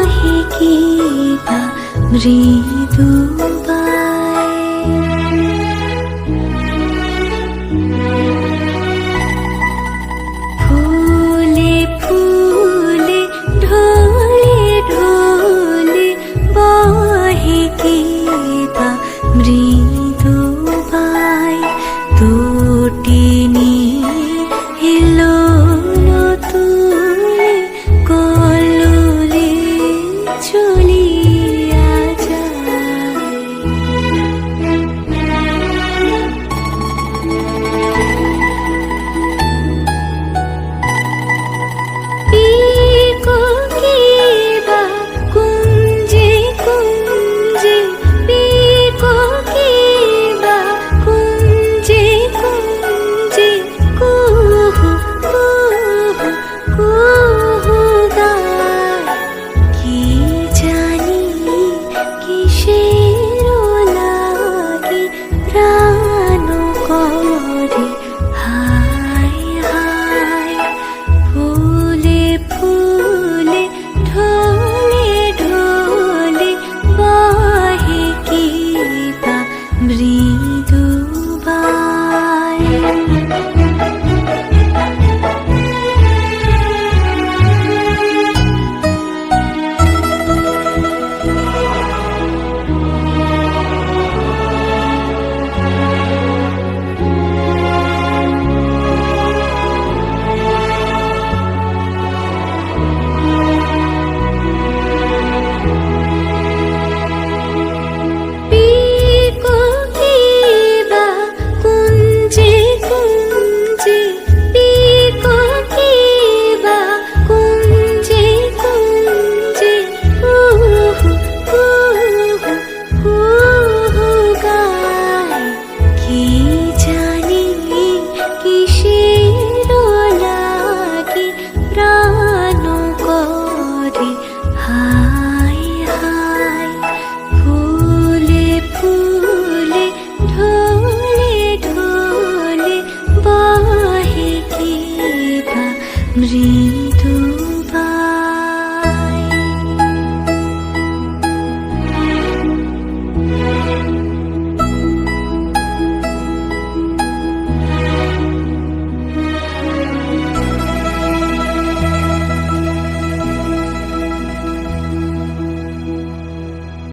নাহি গীতা মৃদু ढोले ढोले बाहे गीता मृ Mrito